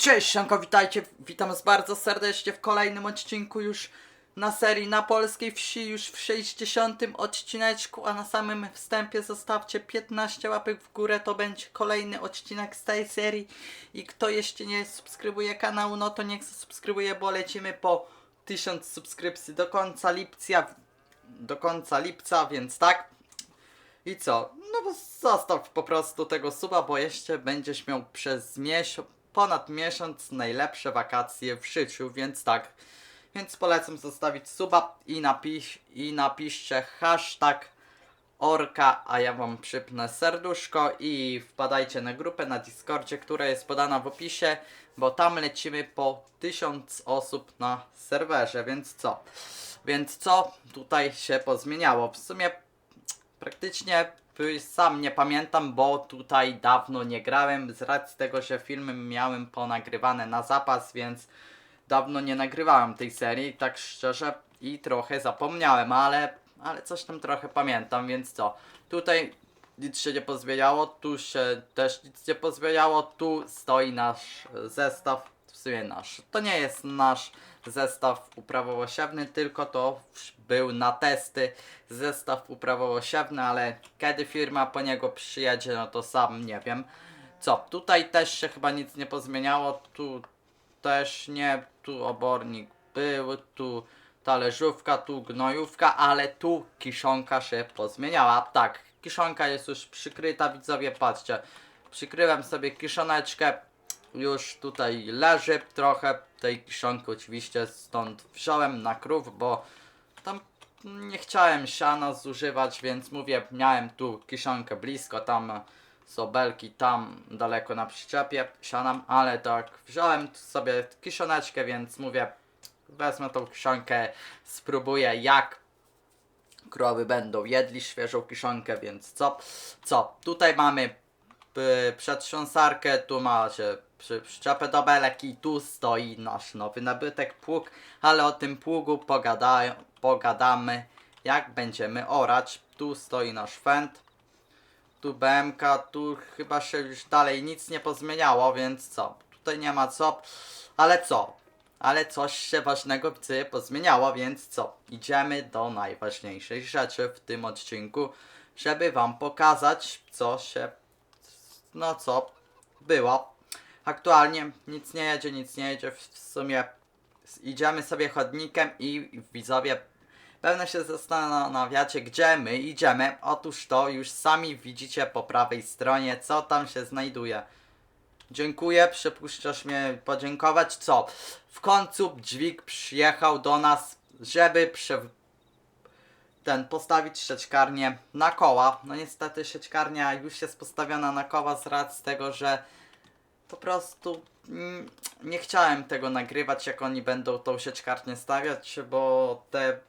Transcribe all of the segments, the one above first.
Cześć, Sianko, witajcie, witam was bardzo serdecznie w kolejnym odcinku już na serii na polskiej wsi, już w 60 odcineczku, a na samym wstępie zostawcie 15 łapek w górę, to będzie kolejny odcinek z tej serii. I kto jeszcze nie subskrybuje kanału, no to niech subskrybuje, bo lecimy po 1000 subskrypcji do końca lipca, do końca lipca, więc tak, i co? No bo zostaw po prostu tego suba, bo jeszcze będziesz miał przez miesiąc, ponad miesiąc najlepsze wakacje w życiu, więc tak. Więc polecam zostawić suba i, napisz, i napiszcie hashtag orka, a ja wam przypnę serduszko i wpadajcie na grupę na Discordzie, która jest podana w opisie, bo tam lecimy po 1000 osób na serwerze, więc co? Więc co tutaj się pozmieniało? W sumie praktycznie y, sam nie pamiętam, bo tutaj dawno nie grałem z racji tego, że filmy miałem ponagrywane na zapas, więc dawno nie nagrywałem tej serii, tak szczerze i trochę zapomniałem, ale, ale coś tam trochę pamiętam, więc co? Tutaj nic się nie pozmieniało, tu się też nic nie pozmieniało, tu stoi nasz e, zestaw, nasz. To nie jest nasz zestaw uprawowo-siewny, tylko to był na testy zestaw uprawowo-siewny, ale kiedy firma po niego przyjedzie, no to sam nie wiem. Co, tutaj też się chyba nic nie pozmieniało, tu też nie, tu obornik był, tu talerzówka, tu gnojówka, ale tu kiszonka się pozmieniała. Tak, kiszonka jest już przykryta, widzowie, patrzcie. Przykryłem sobie kiszoneczkę, już tutaj leży trochę tej kiszonki oczywiście stąd wziąłem na krów, bo tam nie chciałem siana zużywać, więc mówię, miałem tu kiszonkę blisko, tam są belki, tam daleko na przyczepie sianam, ale tak wziąłem sobie kiszoneczkę, więc mówię, wezmę tą kiszonkę, spróbuję jak krowy będą jedli świeżą kiszonkę, więc co? Co? Tutaj mamy y, przedtrząsarkę, tu macie przy, przyczepę do belek i tu stoi nasz nowy nabytek pług, ale o tym pługu pogadają, pogadamy jak będziemy orać. Tu stoi nasz fend, tu BMK, tu chyba się już dalej nic nie pozmieniało, więc co? Tutaj nie ma co, ale co? Ale coś się ważnego w pozmieniało, więc co? Idziemy do najważniejszej rzeczy w tym odcinku, żeby wam pokazać, co się, no co było. Aktualnie nic nie jedzie, nic nie jedzie, w sumie idziemy sobie chodnikiem i widzowie Pewnie się zastanawiacie, gdzie my idziemy. Otóż to już sami widzicie po prawej stronie, co tam się znajduje. Dziękuję, przypuszczasz mnie podziękować. Co? W końcu dźwig przyjechał do nas, żeby prze... ten postawić sieczkarnię na koła. No niestety sieczkarnia już jest postawiona na koła z racji tego, że po prostu mm, nie chciałem tego nagrywać, jak oni będą tą sieczkarnię stawiać, bo te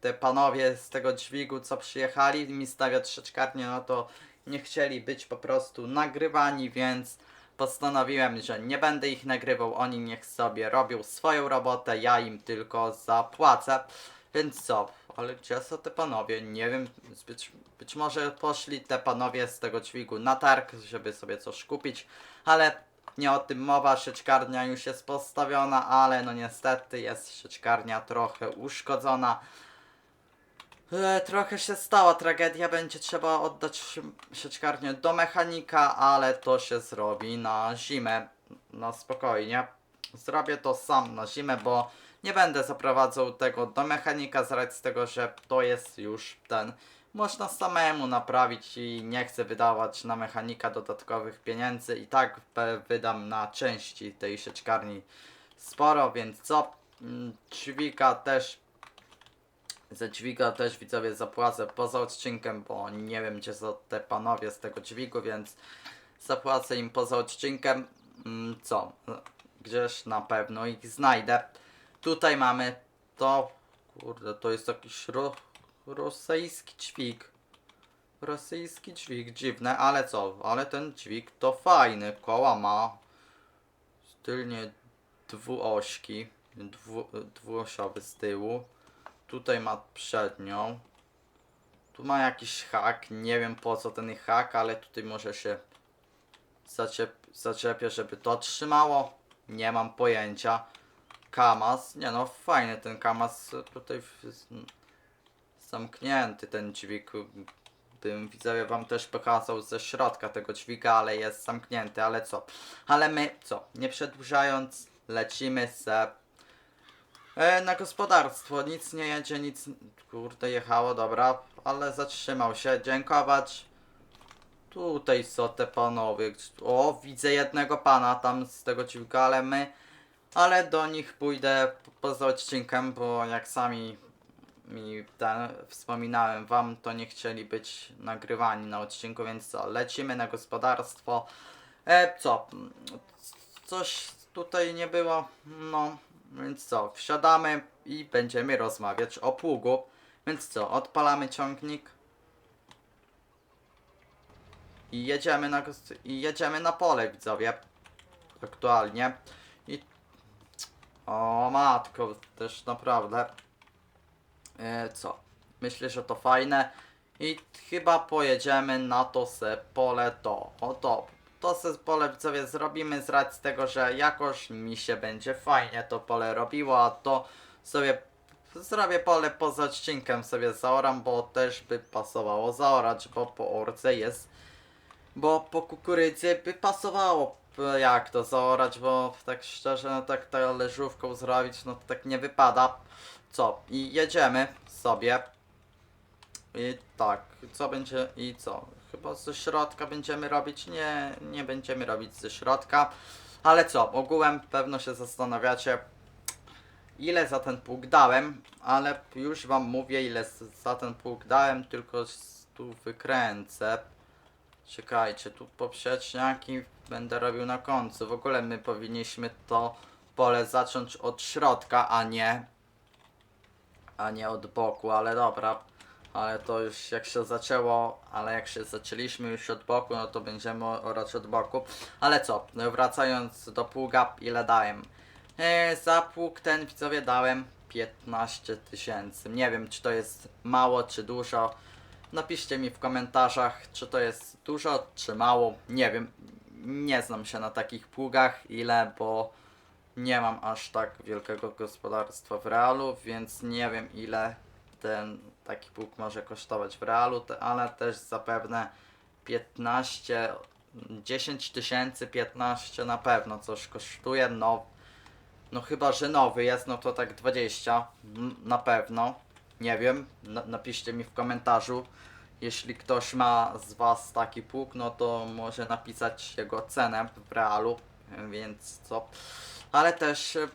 te panowie z tego dźwigu, co przyjechali mi stawiać sieczkarnię, no to nie chcieli być po prostu nagrywani, więc postanowiłem, że nie będę ich nagrywał, oni niech sobie robią swoją robotę, ja im tylko zapłacę. Więc co? Ale gdzie są te panowie? Nie wiem, być, być może poszli te panowie z tego dźwigu na targ, żeby sobie coś kupić, ale nie o tym mowa, sieczkarnia już jest postawiona, ale no niestety jest sieczkarnia trochę uszkodzona. E, trochę się stała tragedia, będzie trzeba oddać sieczkarnię do mechanika, ale to się zrobi na zimę, na spokojnie. Zrobię to sam na zimę, bo nie będę zaprowadzał tego do mechanika z racji tego, że to jest już ten. Można samemu naprawić i nie chcę wydawać na mechanika dodatkowych pieniędzy i tak wydam na części tej sieczkarni sporo, więc co? Mm, Dźwiga też za dźwiga też widzowie zapłacę poza odcinkiem, bo nie wiem gdzie są te panowie z tego dźwigu, więc zapłacę im poza odcinkiem. Mm, Co? Gdzieś na pewno ich znajdę. Tutaj mamy to. Kurde, to jest jakiś ro, rosyjski dźwig. Rosyjski dźwig, dziwne, ale co? Ale ten dźwig to fajny. Koła ma tylnie dwuośki, dwu, dwuosiowy z tyłu. Tutaj ma przednią. Tu ma jakiś hak. Nie wiem po co ten hak, ale tutaj może się zaczep zaczepia, żeby to trzymało. Nie mam pojęcia. Kamas, nie no, fajny ten kamas tutaj zamknięty ten dźwig. Bym widzowie wam też pokazał ze środka tego dźwiga, ale jest zamknięty, ale co? Ale my, co? Nie przedłużając, lecimy se e, na gospodarstwo. Nic nie jedzie, nic, kurde, jechało, dobra, ale zatrzymał się. Dziękować. Tutaj są te panowie. O, widzę jednego pana tam z tego dźwiga, ale my, ale do nich pójdę po- poza odcinkiem, bo jak sami mi ten, wspominałem wam, to nie chcieli być nagrywani na odcinku, więc co, lecimy na gospodarstwo. E, co, coś tutaj nie było, no, więc co, wsiadamy i będziemy rozmawiać o pługu. Więc co, odpalamy ciągnik i jedziemy na, i jedziemy na pole, widzowie, aktualnie. O matko, też naprawdę E, co? Myślę, że to fajne. I chyba pojedziemy na to se pole to. Oto. To se pole widzowie zrobimy z racji tego, że jakoś mi się będzie fajnie to pole robiło, a to sobie zrobię pole poza odcinkiem sobie zaoram, bo też by pasowało zaorać, bo po orce jest bo po kukurydzy by pasowało jak to zaorać, bo tak szczerze, no tak ta leżówką zrobić, no to tak nie wypada. Co? I jedziemy sobie. I tak, co będzie i co? Chyba ze środka będziemy robić? Nie, nie będziemy robić ze środka. Ale co? Ogółem pewno się zastanawiacie, ile za ten pług dałem, ale już wam mówię, ile za ten pług dałem, tylko tu wykręcę. Czekajcie, tu poprzeczniaki będę robił na końcu. W ogóle my powinniśmy to pole zacząć od środka, a nie a nie od boku, ale dobra. Ale to już jak się zaczęło, ale jak się zaczęliśmy już od boku, no to będziemy orać od boku. Ale co, no wracając do pługa, ile dałem? E, za pług ten widzowie dałem 15 tysięcy. Nie wiem, czy to jest mało, czy dużo. Napiszcie mi w komentarzach, czy to jest dużo, czy mało. Nie wiem. Nie znam się na takich pługach, ile, bo nie mam aż tak wielkiego gospodarstwa w realu, więc nie wiem ile ten taki pług może kosztować w realu, ale też zapewne 15, 10 tysięcy, 15 na pewno coś kosztuje, no, no chyba, że nowy jest, no to tak 20 n- na pewno, nie wiem, na, napiszcie mi w komentarzu, jeśli ktoś ma z Was taki pług, no to może napisać jego cenę w realu, więc co, ale też e,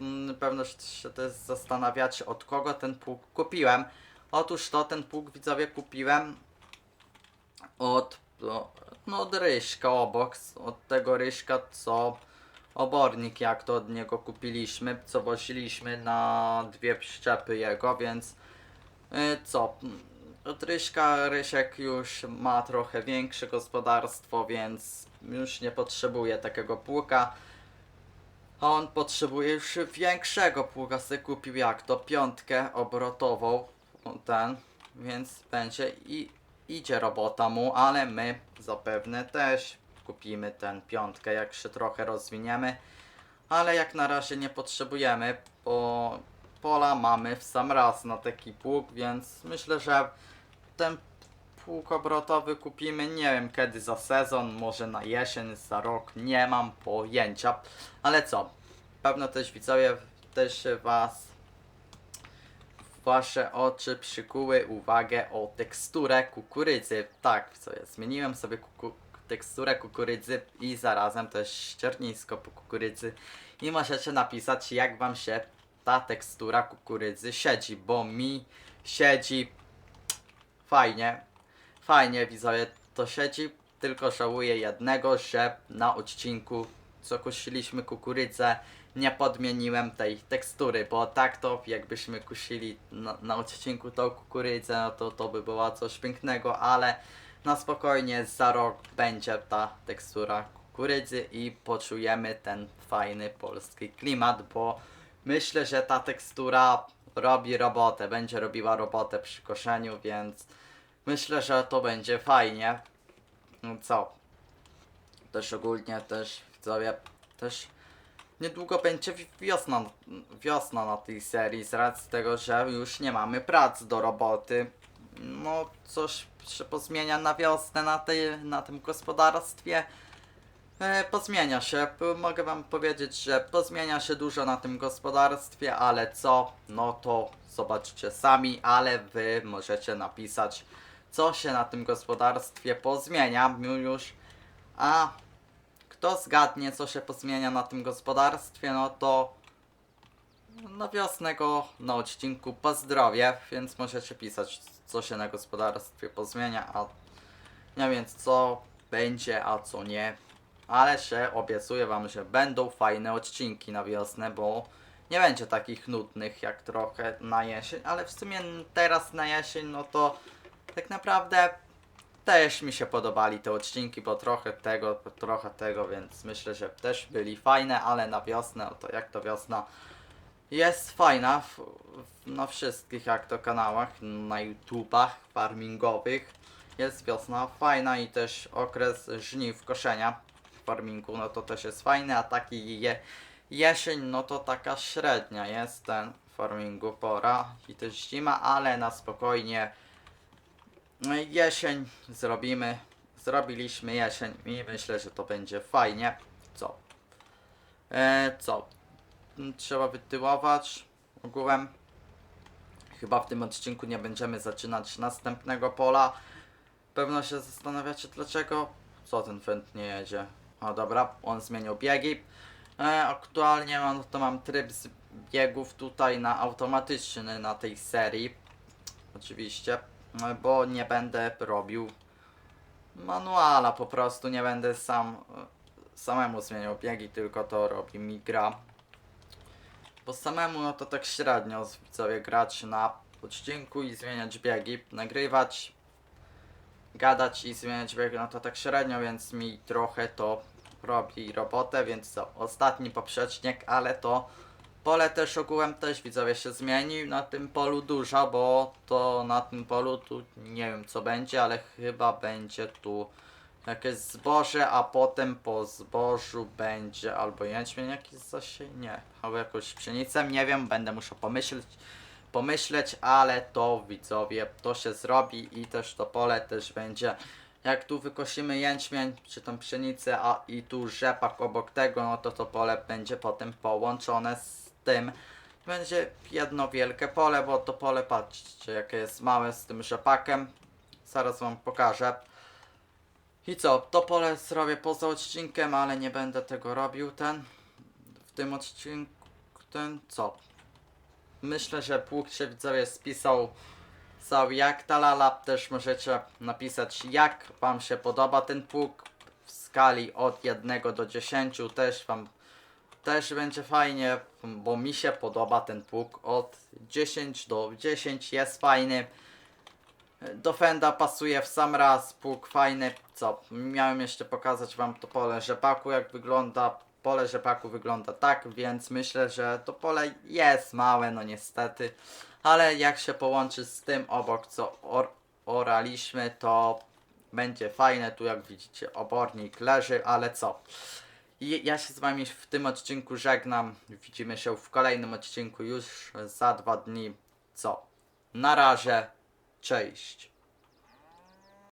mm, pewno się też zastanawiacie od kogo ten pług kupiłem. Otóż to ten pług widzowie kupiłem od, no od Ryśka obok, od tego Ryśka co obornik jak to od niego kupiliśmy, co woziliśmy na dwie przyczepy jego, więc y, co, Ryśka Rysiek już ma trochę większe gospodarstwo, więc już nie potrzebuje takiego płuka. A on potrzebuje już większego pługa, sobie kupił jak to piątkę obrotową, ten, więc będzie i idzie robota mu, ale my zapewne też kupimy ten piątkę, jak się trochę rozwiniemy, ale jak na razie nie potrzebujemy, bo pola mamy w sam raz na taki pług, więc myślę, że ten pług obrotowy kupimy, nie wiem kiedy za sezon, może na jesień, za rok, nie mam pojęcia. Ale co? Pewno też widzowie, też was wasze oczy przykuły uwagę o teksturę kukurydzy. Tak, co ja zmieniłem sobie kuku teksturę kukurydzy i zarazem też ściernisko po kukurydzy. I możecie napisać jak wam się ta tekstura kukurydzy siedzi, bo mi siedzi fajnie. Fajnie widzowie to siedzi, tylko żałuję jednego, że na odcinku co kusiliśmy kukurydzę nie podmieniłem tej tekstury, bo tak to jakbyśmy kusili na, na odcinku tą kukurydzę, no to to by było coś pięknego, ale na spokojnie za rok będzie ta tekstura kukurydzy i poczujemy ten fajny polski klimat, bo myślę, że ta tekstura robi robotę, będzie robiła robotę przy koszeniu, więc myślę, że to będzie fajnie. No co? Też ogólnie też widzowie też niedługo będzie wi- wiosna, wiosna na tej serii z racji tego, że już nie mamy prac do roboty. No, coś się pozmienia na wiosnę na, tej, na tym gospodarstwie. E, pozmienia się. Mogę wam powiedzieć, że pozmienia się dużo na tym gospodarstwie, ale co? No to zobaczcie sami, ale wy możecie napisać, co się na tym gospodarstwie pozmienia już. A kto zgadnie, co się pozmienia na tym gospodarstwie, no to na wiosnę go na odcinku pozdrowię, więc możecie pisać, co się na gospodarstwie pozmienia, a nie wiem co będzie, a co nie. Ale się obiecuję wam, że będą fajne odcinki na wiosnę, bo nie będzie takich nudnych jak trochę na jesień, ale w sumie teraz na jesień, no to tak naprawdę też mi się podobali te odcinki, bo trochę tego, trochę tego, więc myślę, że też byli fajne, ale na wiosnę, to jak to wiosna jest fajna w, w, na wszystkich jak to kanałach, na YouTubach farmingowych. Jest wiosna fajna i też okres żniw, koszenia w farmingu, no to też jest fajny, a taki je, jesień, no to taka średnia jest ten farmingu pora i też zima, ale na spokojnie jesień zrobimy, zrobiliśmy jesień i myślę, że to będzie fajnie. Co? E, co? Mm, Trzeba wytyłować ogółem. Chyba w tym odcinku nie będziemy zaczynać następnego pola. Pewno się zastanawiacie dlaczego. Co ten fent nie jedzie? O dobra, on zmienił biegi. E, aktualnie mam, to mam tryb z biegów tutaj na automatyczny na tej serii. Oczywiście, e, bo nie będę robił manuala, po prostu nie będę sam e, samemu zmieniał biegi, tylko to robi mi gra. Bo samemu no to tak średnio widzowie grać na odcinku i zmieniać biegi, nagrywać, gadać i zmieniać biegi, no to tak średnio, więc mi trochę to robi robotę, więc co, ostatni poprzecznik, ale to pole też ogółem też widzowie się zmienił na tym polu dużo, bo to na tym polu tu nie wiem co będzie, ale chyba będzie tu jakieś zboże, a potem po zbożu będzie albo jęczmień jakiś zasiej, nie, albo jakąś pszenicę, nie wiem, będę musiał pomyśleć, pomyśleć, ale to widzowie, to się zrobi i też to pole też będzie, jak tu wykosimy jęczmień, czy tą pszenicę, a i tu rzepak obok tego, no to to pole będzie potem połączone z tym, będzie jedno wielkie pole, bo to pole, patrzcie, jakie jest małe z tym rzepakiem, zaraz wam pokażę. I co, to pole zrobię poza odcinkiem, ale nie będę tego robił ten. W tym odcinku ten co? Myślę, że pług się widzowie spisał cały jak talala. Też możecie napisać jak wam się podoba ten pług w skali od 1 do 10 też wam też będzie fajnie, bo mi się podoba ten pług od 10 do 10 jest fajny. Do Fenda pasuje w sam raz, pług fajny. Co? Miałem jeszcze pokazać wam to pole rzepaku, jak wygląda. Pole rzepaku wygląda tak, więc myślę, że to pole jest małe, no niestety. Ale jak się połączy z tym obok, co or oraliśmy, to będzie fajne. Tu jak widzicie obornik leży, ale co? I ja się z wami w tym odcinku żegnam. Widzimy się w kolejnym odcinku już za dwa dni. Co? Na razie. Cześć.